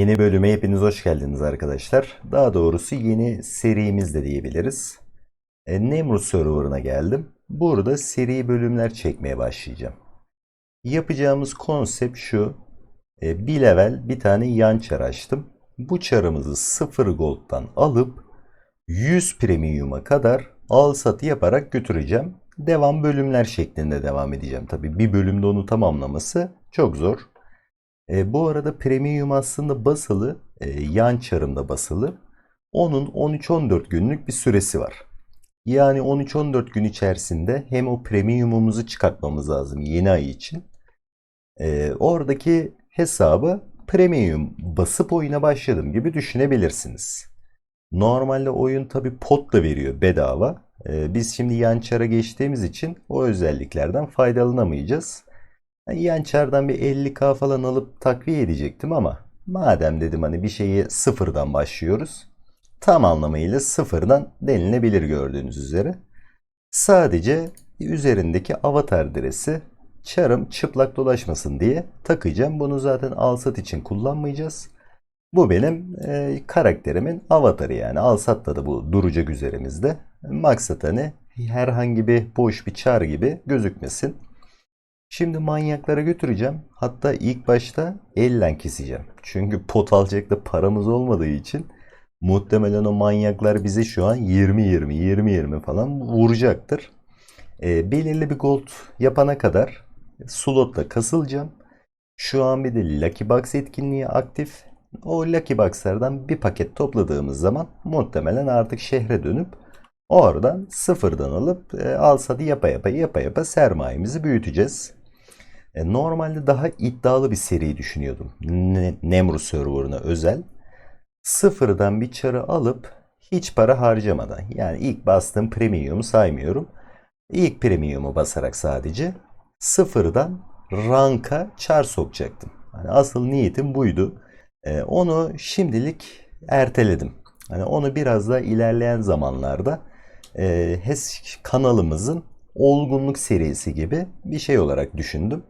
Yeni bölüme hepiniz hoş geldiniz arkadaşlar. Daha doğrusu yeni serimiz de diyebiliriz. E, Nemrut serverına geldim. Burada seri bölümler çekmeye başlayacağım. Yapacağımız konsept şu. E, bir level bir tane yan çar açtım. Bu çarımızı 0 gold'dan alıp 100 premium'a kadar al satı yaparak götüreceğim. Devam bölümler şeklinde devam edeceğim. Tabii bir bölümde onu tamamlaması çok zor. E, bu arada premium aslında basılı, e, yan çarımda basılı. Onun 13-14 günlük bir süresi var. Yani 13-14 gün içerisinde hem o premiumumuzu çıkartmamız lazım yeni ay için. E, oradaki hesabı premium basıp oyuna başladım gibi düşünebilirsiniz. Normalde oyun tabi pot da veriyor bedava. E, biz şimdi yan çara geçtiğimiz için o özelliklerden faydalanamayacağız. Yani yan çardan bir 50k falan alıp takviye edecektim ama madem dedim hani bir şeyi sıfırdan başlıyoruz. Tam anlamıyla sıfırdan denilebilir gördüğünüz üzere. Sadece üzerindeki avatar adresi çarım çıplak dolaşmasın diye takacağım. Bunu zaten alsat için kullanmayacağız. Bu benim e, karakterimin avatarı yani. Alsat'ta da bu duracak üzerimizde. Maksat hani herhangi bir boş bir çar gibi gözükmesin. Şimdi manyaklara götüreceğim. Hatta ilk başta elle keseceğim. Çünkü pot alacak da paramız olmadığı için muhtemelen o manyaklar bize şu an 20-20, 20-20 falan vuracaktır. E, belirli bir gold yapana kadar slotla kasılacağım. Şu an bir de Lucky Box etkinliği aktif. O Lucky Box'lardan bir paket topladığımız zaman muhtemelen artık şehre dönüp oradan sıfırdan alıp e, al satı yapa yapa yapa yapa sermayemizi büyüteceğiz. E, normalde daha iddialı bir seri düşünüyordum. Ne, Nemrut serverına özel. Sıfırdan bir çarı alıp hiç para harcamadan yani ilk bastığım premium'u saymıyorum. İlk premium'u basarak sadece sıfırdan ranka çar sokacaktım. Hani asıl niyetim buydu. E, onu şimdilik erteledim. Hani onu biraz da ilerleyen zamanlarda e, HES kanalımızın olgunluk serisi gibi bir şey olarak düşündüm.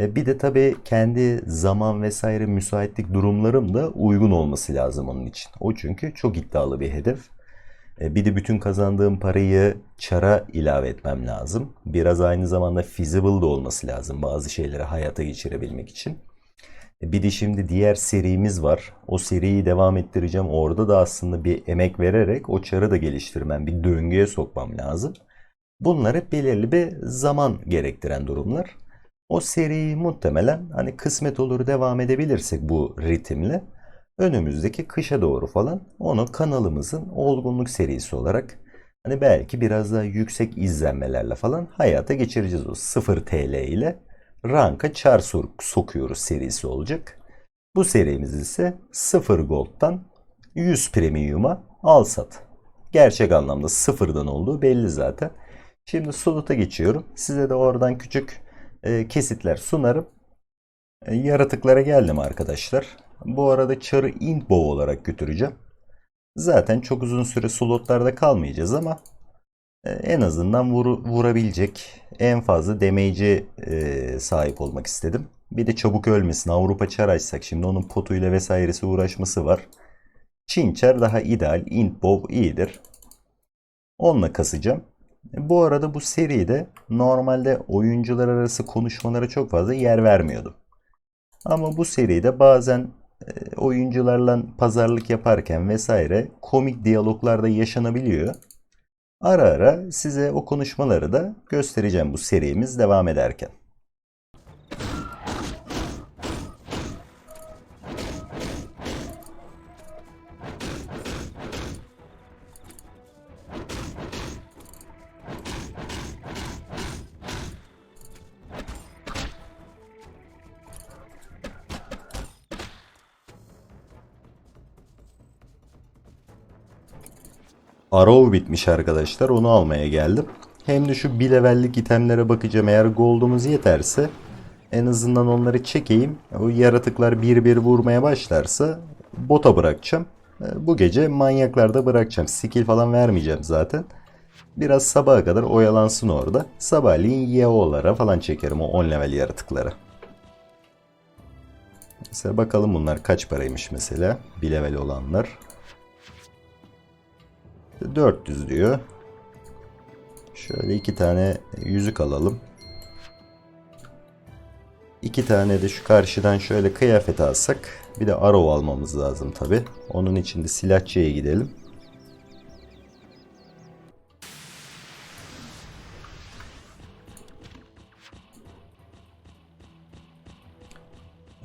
E, bir de tabii kendi zaman vesaire müsaitlik durumlarım da uygun olması lazım onun için. O çünkü çok iddialı bir hedef. E, bir de bütün kazandığım parayı çara ilave etmem lazım. Biraz aynı zamanda feasible de olması lazım bazı şeyleri hayata geçirebilmek için. E, bir de şimdi diğer serimiz var. O seriyi devam ettireceğim. Orada da aslında bir emek vererek o çarı da geliştirmem, bir döngüye sokmam lazım. Bunlar hep belirli bir zaman gerektiren durumlar. O seriyi muhtemelen hani kısmet olur devam edebilirsek bu ritimle önümüzdeki kışa doğru falan onu kanalımızın olgunluk serisi olarak hani belki biraz daha yüksek izlenmelerle falan hayata geçireceğiz o 0 TL ile ranka çar sokuyoruz serisi olacak. Bu serimiz ise 0 gold'dan 100 premium'a al sat. Gerçek anlamda sıfırdan olduğu belli zaten. Şimdi slot'a geçiyorum. Size de oradan küçük e, kesitler sunarım. E, yaratıklara geldim arkadaşlar. Bu arada çarı intbow olarak götüreceğim. Zaten çok uzun süre slotlarda kalmayacağız ama e, en azından vur, vurabilecek en fazla damage'e e, sahip olmak istedim. Bir de çabuk ölmesin. Avrupa çar açsak şimdi onun potuyla vesairesi uğraşması var. Çin çar daha ideal. Intbow iyidir. Onunla kasacağım. Bu arada bu seride normalde oyuncular arası konuşmalara çok fazla yer vermiyordum. Ama bu seride bazen e, oyuncularla pazarlık yaparken vesaire komik diyaloglar da yaşanabiliyor. Ara ara size o konuşmaları da göstereceğim bu serimiz devam ederken. Arrow bitmiş arkadaşlar. Onu almaya geldim. Hem de şu bir levellik itemlere bakacağım. Eğer gold'umuz yeterse en azından onları çekeyim. O yaratıklar bir bir vurmaya başlarsa bota bırakacağım. E, bu gece manyaklarda bırakacağım. Skill falan vermeyeceğim zaten. Biraz sabaha kadar oyalansın orada. Sabahleyin Yeo'lara falan çekerim o 10 level yaratıkları. Mesela bakalım bunlar kaç paraymış mesela. Bir level olanlar. 400 diyor. Şöyle iki tane yüzük alalım. İki tane de şu karşıdan şöyle kıyafet alsak. Bir de arrow almamız lazım tabi. Onun için de silahçıya gidelim.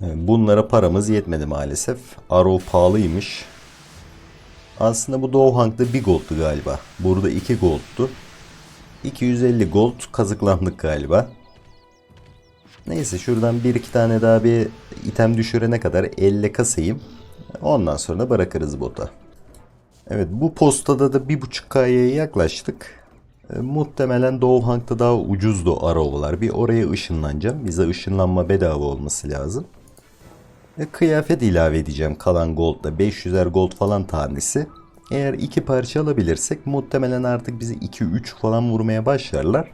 Bunlara paramız yetmedi maalesef. Arrow pahalıymış. Aslında bu Doğuhank'ta bir gold'tu galiba. Burada 2 gold'tu. 250 gold kazıklandık galiba. Neyse şuradan bir iki tane daha bir item düşürene kadar elle kasayım. Ondan sonra bırakırız bota. Evet bu postada da 1.5K'ya yaklaştık. E, muhtemelen Doğuhank'ta daha ucuzdu Arrow'lar. Bir oraya ışınlanacağım. Bize ışınlanma bedava olması lazım. E, kıyafet ilave edeceğim kalan gold'da. 500'er gold falan tanesi. Eğer iki parça alabilirsek muhtemelen artık bizi 2-3 falan vurmaya başlarlar.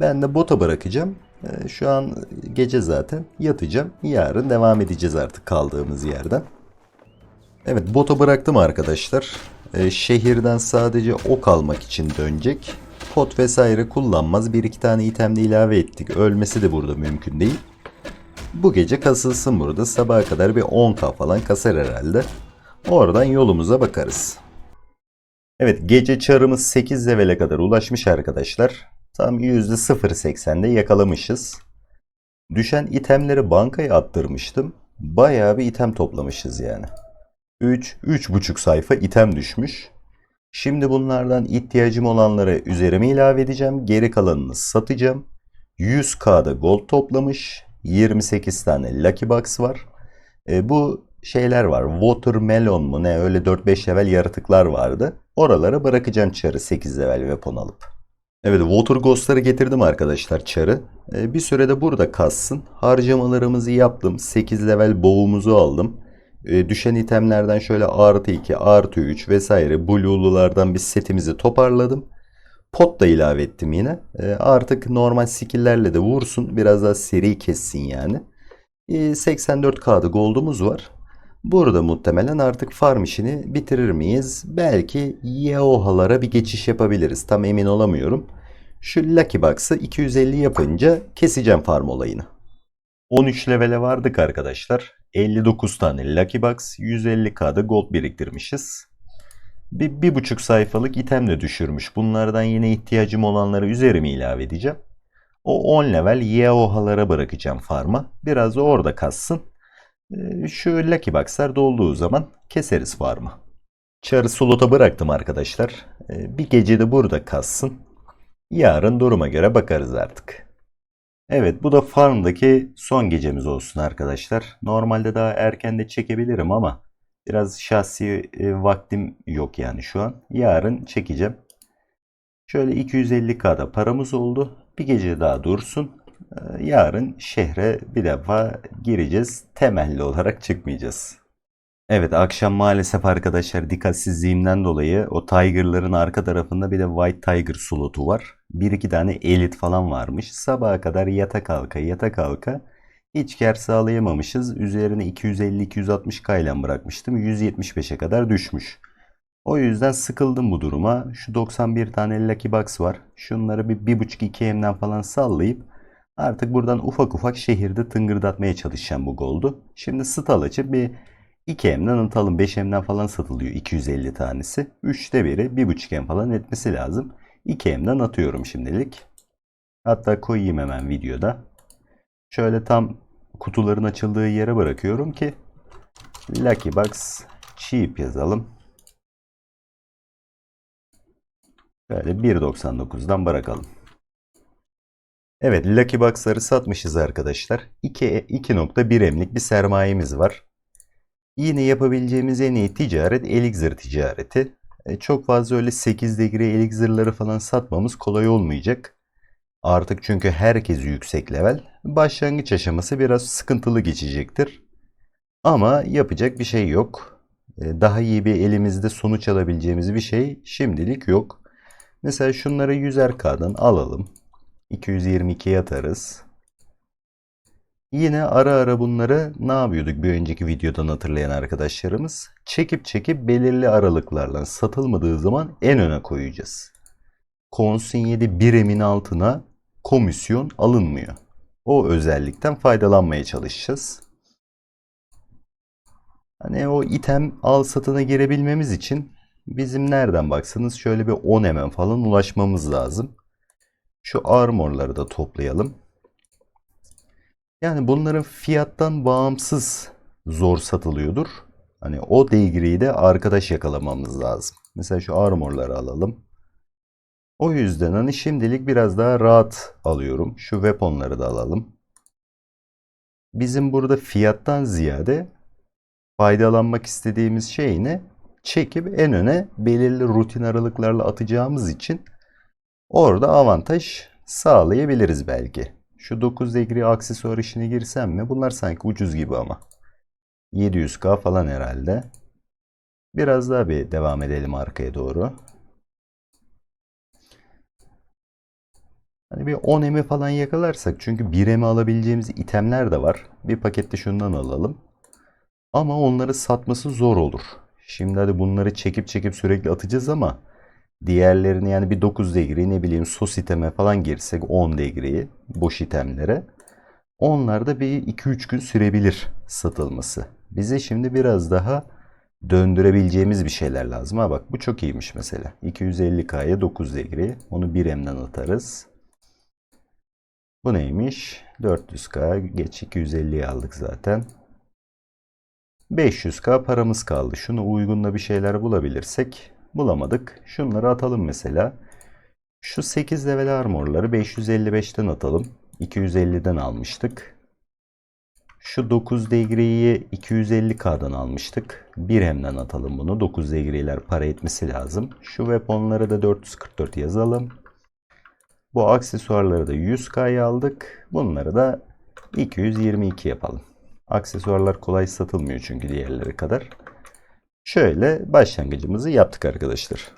Ben de bota bırakacağım. E, Şu an gece zaten yatacağım. Yarın devam edeceğiz artık kaldığımız yerden. Evet bota bıraktım arkadaşlar. E, şehirden sadece ok almak için dönecek. Pot vesaire kullanmaz. Bir iki tane item de ilave ettik. Ölmesi de burada mümkün değil. Bu gece kasılsın burada. Sabaha kadar bir 10k falan kasar herhalde. Oradan yolumuza bakarız. Evet gece çarımız 8 levele kadar ulaşmış arkadaşlar. Tam %0.80'de yakalamışız. Düşen itemleri bankaya attırmıştım. Bayağı bir item toplamışız yani. 3, 3,5 sayfa item düşmüş. Şimdi bunlardan ihtiyacım olanları üzerime ilave edeceğim. Geri kalanını satacağım. 100k'da gold toplamış. 28 tane Lucky Box var. E, bu şeyler var. Watermelon mu ne öyle 4-5 level yaratıklar vardı. Oralara bırakacağım çarı 8 level weapon alıp. Evet Water Ghost'ları getirdim arkadaşlar çarı. E, bir sürede burada kassın. Harcamalarımızı yaptım. 8 level boğumuzu aldım. E, düşen itemlerden şöyle artı 2, artı 3 vesaire Blue'lulardan bir setimizi toparladım. Pot da ilave ettim yine. E, artık normal skill'lerle de vursun. Biraz daha seri kessin yani. E, 84k'da gold'umuz var. Burada muhtemelen artık farm işini bitirir miyiz? Belki Yeoha'lara bir geçiş yapabiliriz. Tam emin olamıyorum. Şu Lucky Box'ı 250 yapınca keseceğim farm olayını. 13 levele vardık arkadaşlar. 59 tane Lucky Box, 150k'da gold biriktirmişiz. Bir, bir buçuk sayfalık item de düşürmüş. Bunlardan yine ihtiyacım olanları üzerime ilave edeceğim. O 10 level Yeoha'lara bırakacağım farma. Biraz da orada kassın. Ee, Şu Lucky Box'lar dolduğu zaman keseriz farmı. Çarı slota bıraktım arkadaşlar. Ee, Bir gece de burada kassın. Yarın duruma göre bakarız artık. Evet bu da farmdaki son gecemiz olsun arkadaşlar. Normalde daha erken de çekebilirim ama biraz şahsi e, vaktim yok yani şu an. Yarın çekeceğim. Şöyle 250k'da paramız oldu. Bir gece daha dursun. Ee, Yarın şehre bir defa gireceğiz. Temelli olarak çıkmayacağız. Evet akşam maalesef arkadaşlar dikkatsizliğimden dolayı o Tiger'ların arka tarafında bir de White Tiger slotu var. Bir iki tane elit falan varmış. Sabaha kadar yata kalka yata kalka hiç kar sağlayamamışız. Üzerine 250-260k ile bırakmıştım. 175'e kadar düşmüş. O yüzden sıkıldım bu duruma. Şu 91 tane Lucky Box var. Şunları bir 1.5-2M'den falan sallayıp artık buradan ufak ufak şehirde tıngırdatmaya çalışacağım bu gold'u. Şimdi stal açıp bir 2M'den atalım. 5M'den falan satılıyor 250 tanesi. 3'te biri 1.5M falan etmesi lazım. 2M'den atıyorum şimdilik. Hatta koyayım hemen videoda. Şöyle tam kutuların açıldığı yere bırakıyorum ki Lucky Box Cheap yazalım. Böyle 1.99'dan bırakalım. Evet Lucky Box'ları satmışız arkadaşlar. 2, 2.1 emlik bir sermayemiz var. Yine yapabileceğimiz en iyi ticaret Elixir ticareti. E, çok fazla öyle 8 degree Elixir'ları falan satmamız kolay olmayacak. Artık çünkü herkes yüksek level. Başlangıç aşaması biraz sıkıntılı geçecektir. Ama yapacak bir şey yok. E, Daha iyi bir elimizde sonuç alabileceğimiz bir şey şimdilik yok. Mesela şunları 100'er K'dan alalım. 222'ye atarız. Yine ara ara bunları ne yapıyorduk bir önceki videodan hatırlayan arkadaşlarımız? Çekip çekip belirli aralıklarla satılmadığı zaman en öne koyacağız. Konsinyede bir emin altına komisyon alınmıyor. O özellikten faydalanmaya çalışacağız. Hani o item al satına girebilmemiz için bizim nereden baksanız şöyle bir 10 hemen falan ulaşmamız lazım. Şu armorları da toplayalım. Yani bunların fiyattan bağımsız zor satılıyordur. Hani o degree'yi de arkadaş yakalamamız lazım. Mesela şu armorları alalım. O yüzden hani şimdilik biraz daha rahat alıyorum. Şu weaponları da alalım. Bizim burada fiyattan ziyade faydalanmak istediğimiz şey ne? Çekip en öne belirli rutin aralıklarla atacağımız için orada avantaj sağlayabiliriz belki. Şu 9 degree aksesuar işine girsem mi? Bunlar sanki ucuz gibi ama. 700k falan herhalde. Biraz daha bir devam edelim arkaya doğru. Hani bir 10 emi falan yakalarsak çünkü 1 emi alabileceğimiz itemler de var. Bir pakette şundan alalım. Ama onları satması zor olur. Şimdi hadi bunları çekip çekip sürekli atacağız ama diğerlerini yani bir 9 degree ne bileyim sos iteme falan girsek 10 degree boş itemlere onlar da bir 2-3 gün sürebilir satılması. Bize şimdi biraz daha döndürebileceğimiz bir şeyler lazım. Ha bak bu çok iyiymiş mesela. 250K'ya 9 degree. Onu 1 M'den atarız. Bu neymiş? 400K geç 250'yi aldık zaten. 500k paramız kaldı. Şunu uygunla bir şeyler bulabilirsek bulamadık. Şunları atalım mesela. Şu 8 level armorları 555'ten atalım. 250'den almıştık. Şu 9 degree'yi 250k'dan almıştık. Bir hemden atalım bunu. 9 degree'ler para etmesi lazım. Şu weaponları da 444 yazalım. Bu aksesuarları da 100k'ya aldık. Bunları da 222 yapalım. Aksesuarlar kolay satılmıyor çünkü diğerleri kadar. Şöyle başlangıcımızı yaptık arkadaşlar.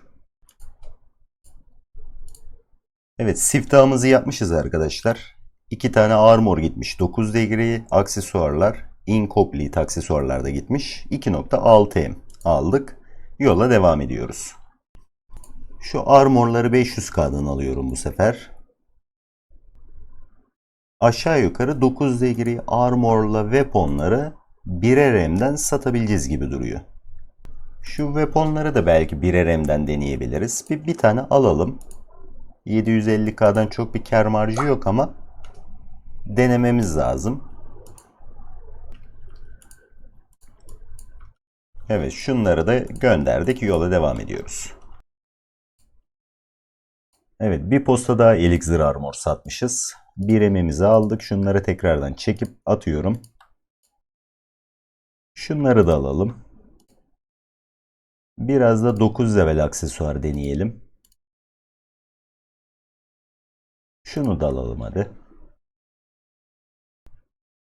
Evet siftahımızı yapmışız arkadaşlar. İki tane armor gitmiş. 9 degree aksesuarlar. Incomplete aksesuarlar da gitmiş. 2.6M aldık. Yola devam ediyoruz. Şu armorları 500k'dan alıyorum bu sefer aşağı yukarı 9 degree armorla weaponları birer M'den satabileceğiz gibi duruyor. Şu weaponları da belki birer M'den deneyebiliriz. Bir, bir tane alalım. 750K'dan çok bir kar marjı yok ama denememiz lazım. Evet şunları da gönderdik. Yola devam ediyoruz. Evet bir posta daha Elixir Armor satmışız. Bir emimizi aldık. Şunları tekrardan çekip atıyorum. Şunları da alalım. Biraz da 9 level aksesuar deneyelim. Şunu da alalım hadi.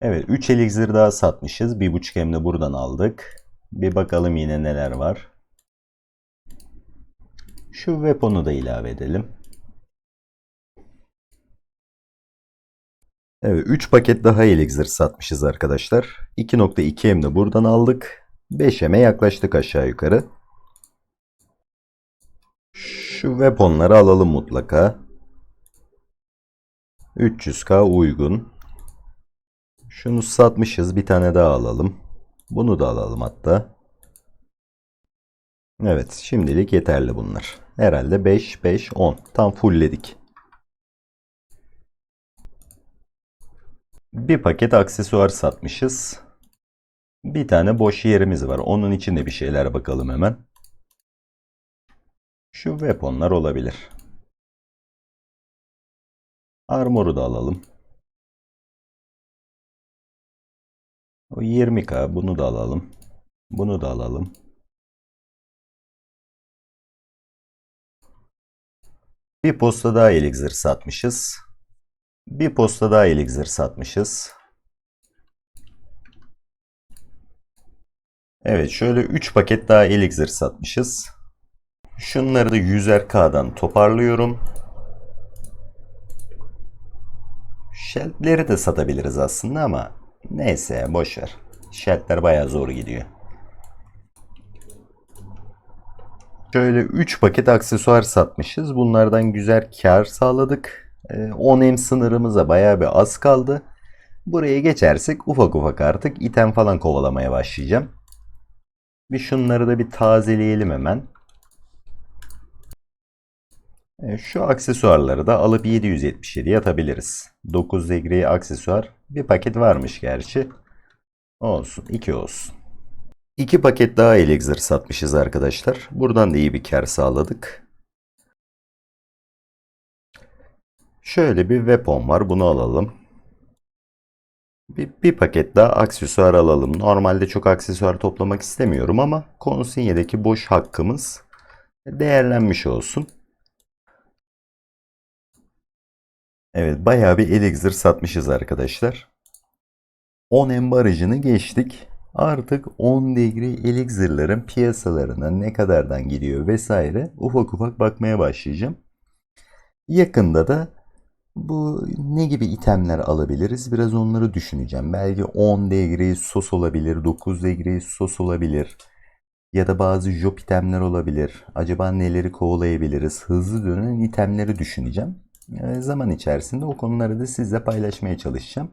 Evet 3 elixir daha satmışız. 1.5 hem de buradan aldık. Bir bakalım yine neler var. Şu weapon'u da ilave edelim. Evet 3 paket daha elixir satmışız arkadaşlar. 2.2M de buradan aldık. 5M'e yaklaştık aşağı yukarı. Şu weaponları alalım mutlaka. 300k uygun. Şunu satmışız. Bir tane daha alalım. Bunu da alalım hatta. Evet şimdilik yeterli bunlar. Herhalde 5, 5, 10. Tam fullledik. Bir paket aksesuar satmışız. Bir tane boş yerimiz var. Onun içinde bir şeyler bakalım hemen. Şu weaponlar olabilir. Armor'u da alalım. O 20k bunu da alalım. Bunu da alalım. Bir posta daha elixir satmışız. Bir posta daha elixir satmışız. Evet şöyle 3 paket daha elixir satmışız. Şunları da 100'er toparlıyorum. Shelf'leri de satabiliriz aslında ama Neyse boş ver. Şeltler bayağı zor gidiyor. Şöyle 3 paket aksesuar satmışız. Bunlardan güzel kar sağladık. Ee, 10M sınırımıza bayağı bir az kaldı. Buraya geçersek ufak ufak artık item falan kovalamaya başlayacağım. Bir şunları da bir tazeleyelim hemen. E, Şu aksesuarları da alıp 777 atabiliriz. 9 degri aksesuar. Bir paket varmış gerçi. Olsun. 2 olsun. 2 paket daha elixir satmışız arkadaşlar. Buradan da iyi bir kar sağladık. Şöyle bir weapon var. Bunu alalım. Bir, bir paket daha aksesuar alalım. Normalde çok aksesuar toplamak istemiyorum ama konsinyedeki boş hakkımız değerlenmiş olsun. Evet bayağı bir elixir satmışız arkadaşlar. 10 M barajını geçtik. Artık 10 degree elixirlerin piyasalarına ne kadardan gidiyor vesaire ufak ufak bakmaya başlayacağım. Yakında da bu ne gibi itemler alabiliriz biraz onları düşüneceğim. Belki 10 degree sos olabilir, 9 degree sos olabilir. Ya da bazı job itemler olabilir. Acaba neleri kovalayabiliriz? Hızlı dönen itemleri düşüneceğim. E, zaman içerisinde o konuları da sizle paylaşmaya çalışacağım.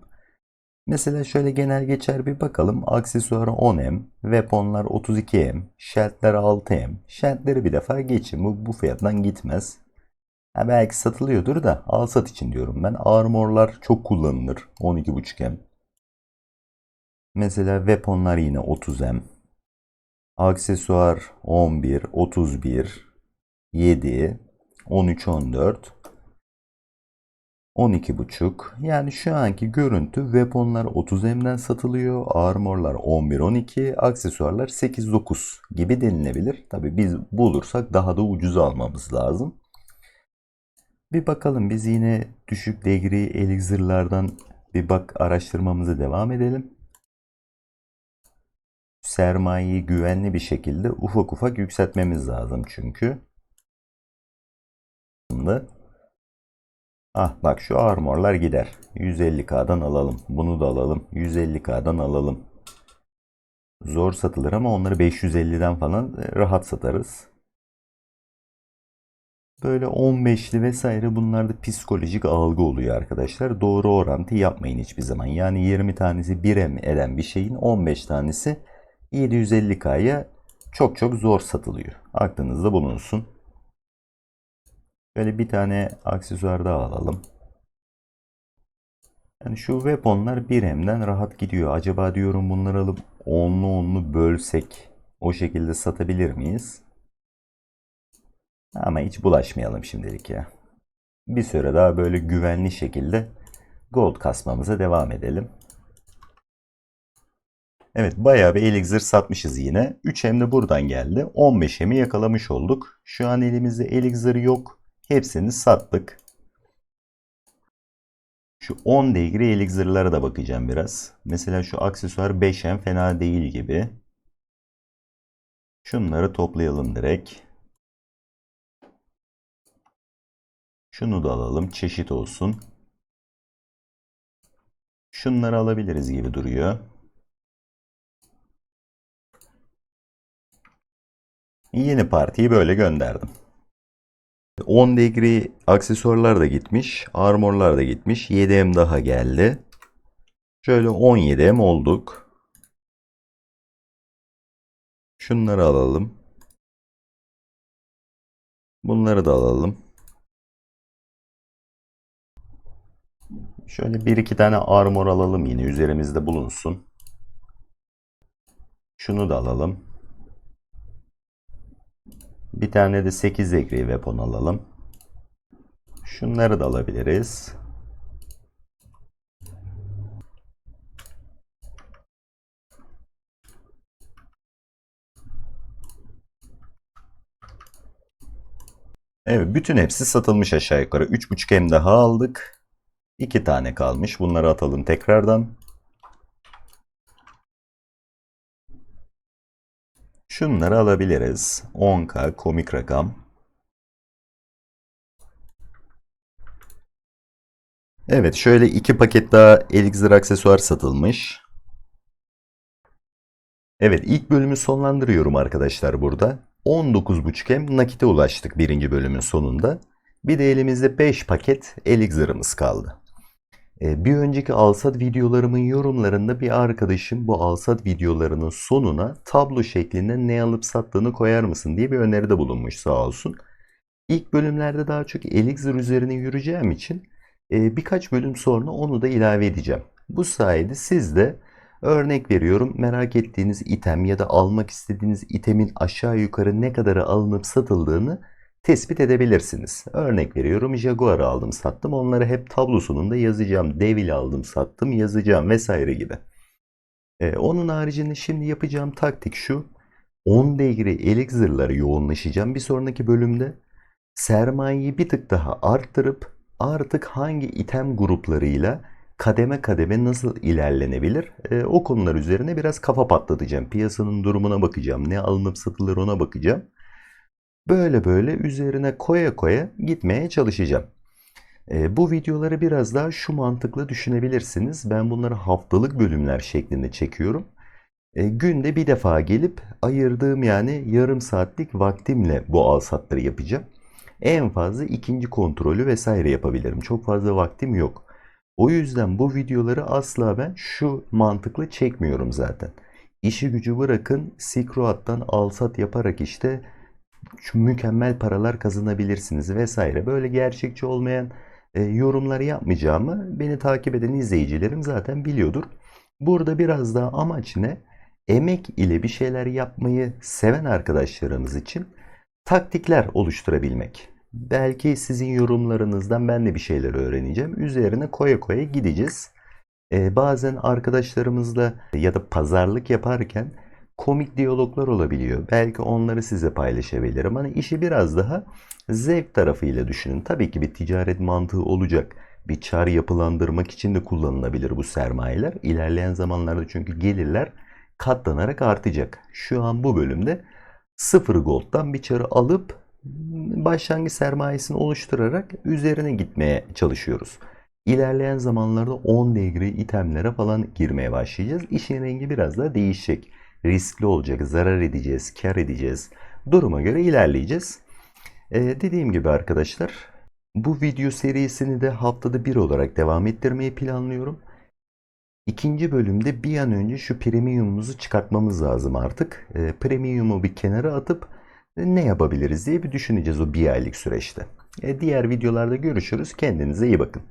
Mesela şöyle genel geçer bir bakalım. Aksesuarı 10M, weaponlar 32M, sheltler 6M. Sheltleri bir defa geçin. Bu, bu fiyattan gitmez. Ha belki satılıyordur da al sat için diyorum ben. Armorlar çok kullanılır. 12.5M. Mesela weaponlar yine 30M. Aksesuar 11, 31, 7, 13, 14. 12.5 yani şu anki görüntü weaponlar 30M'den satılıyor. Armorlar 11-12, aksesuarlar 8-9 gibi denilebilir. Tabi biz bulursak daha da ucuz almamız lazım. Bir bakalım biz yine düşük degree elixirlerden bir bak araştırmamıza devam edelim. Sermayeyi güvenli bir şekilde ufak ufak yükseltmemiz lazım çünkü. Ah bak şu armorlar gider. 150k'dan alalım. Bunu da alalım. 150k'dan alalım. Zor satılır ama onları 550'den falan e, rahat satarız. Böyle 15'li vesaire bunlarda psikolojik algı oluyor arkadaşlar. Doğru orantı yapmayın hiçbir zaman. Yani 20 tanesi 1 eden bir şeyin 15 tanesi 750k'ya çok çok zor satılıyor. Aklınızda bulunsun. Böyle bir tane aksesuar daha alalım. Yani şu weaponlar 1M'den rahat gidiyor. Acaba diyorum bunları alıp onlu onlu bölsek o şekilde satabilir miyiz? Ama hiç bulaşmayalım şimdilik ya. Bir süre daha böyle güvenli şekilde gold kasmamıza devam edelim. Evet bayağı bir elixir satmışız yine. 3M de buradan geldi. 15M'i yakalamış olduk. Şu an elimizde elixir yok. Hepsini sattık. Şu 10 degree elixir'lara da bakacağım biraz. Mesela şu aksesuar 5M fena değil gibi. Şunları toplayalım direkt. Şunu da alalım. Çeşit olsun. Şunları alabiliriz gibi duruyor. Yeni partiyi böyle gönderdim. 10 degree aksesuarlar da gitmiş. Armorlar da gitmiş. 7M daha geldi. Şöyle 17M olduk. Şunları alalım. Bunları da alalım. Şöyle bir iki tane armor alalım yine üzerimizde bulunsun. Şunu da alalım. Bir tane de 8 degree weapon alalım. Şunları da alabiliriz. Evet, bütün hepsi satılmış aşağı yukarı. 3.5M daha aldık. 2 tane kalmış. Bunları atalım tekrardan. Şunları alabiliriz. 10K komik rakam. Evet şöyle iki paket daha Elixir aksesuar satılmış. Evet ilk bölümü sonlandırıyorum arkadaşlar burada. 19.5M nakite ulaştık birinci bölümün sonunda. Bir de elimizde 5 paket Elixir'ımız kaldı. Ee, Bir önceki Alsat videolarımın yorumlarında bir arkadaşım bu Alsat videolarının sonuna tablo şeklinde ne alıp sattığını koyar mısın diye bir öneride bulunmuş sağ olsun. İlk bölümlerde daha çok Elixir üzerine yürüyeceğim için e, birkaç bölüm sonra onu da ilave edeceğim. Bu sayede siz de örnek veriyorum merak ettiğiniz item ya da almak istediğiniz itemin aşağı yukarı ne kadara alınıp satıldığını tespit edebilirsiniz. Örnek veriyorum Jaguar'ı aldım sattım onları hep tablo sonunda yazacağım. Devil aldım sattım yazacağım vesaire gibi. Ee, onun haricinde şimdi yapacağım taktik şu. 10 degree elixir'lara yoğunlaşacağım bir sonraki bölümde. Sermayeyi bir tık daha arttırıp artık hangi item gruplarıyla kademe kademe nasıl ilerlenebilir Ee, o konular üzerine biraz kafa patlatacağım. Piyasanın durumuna bakacağım. Ne alınıp satılır ona bakacağım. Böyle böyle üzerine koya koya gitmeye çalışacağım. Ee, bu videoları biraz daha şu mantıkla düşünebilirsiniz. Ben bunları haftalık bölümler şeklinde çekiyorum. Ee, günde bir defa gelip ayırdığım yani yarım saatlik vaktimle bu alsatları yapacağım. En fazla ikinci kontrolü vesaire yapabilirim. Çok fazla vaktim yok. O yüzden bu videoları asla ben şu mantıkla çekmiyorum zaten. İşi gücü bırakın Silk alsat yaparak işte şu mükemmel paralar kazanabilirsiniz vesaire. Böyle gerçekçi olmayan e, yorumları yapmayacağımı beni takip eden izleyicilerim zaten biliyordur. Burada biraz daha amaç ne? Emek ile bir şeyler yapmayı seven arkadaşlarımız için taktikler oluşturabilmek. Belki sizin yorumlarınızdan ben de bir şeyler öğreneceğim. Üzerine koya koya gideceğiz. Ee, bazen arkadaşlarımızla ya da pazarlık yaparken komik diyaloglar olabiliyor. Belki onları size paylaşabilirim. Hani işi biraz daha zevk tarafıyla düşünün. Tabii ki bir ticaret mantığı olacak. Bir çar yapılandırmak için de kullanılabilir bu sermayeler. İlerleyen zamanlarda çünkü gelirler katlanarak artacak. Şu an bu bölümde 0 gold'dan bir çarı alıp başlangıç sermayesini oluşturarak üzerine gitmeye çalışıyoruz. İlerleyen zamanlarda 10 degree itemlere falan girmeye başlayacağız. İşin rengi biraz daha değişecek. Riskli olacak, zarar edeceğiz, kar edeceğiz. Duruma göre ilerleyeceğiz. Ee, dediğim gibi arkadaşlar bu video serisini de haftada bir olarak devam ettirmeyi planlıyorum. İkinci bölümde bir an önce şu premiumumuzu çıkartmamız lazım artık. E, premiumu bir kenara atıp ne yapabiliriz diye bir düşüneceğiz o bir aylık süreçte. E, diğer videolarda görüşürüz. Kendinize iyi bakın.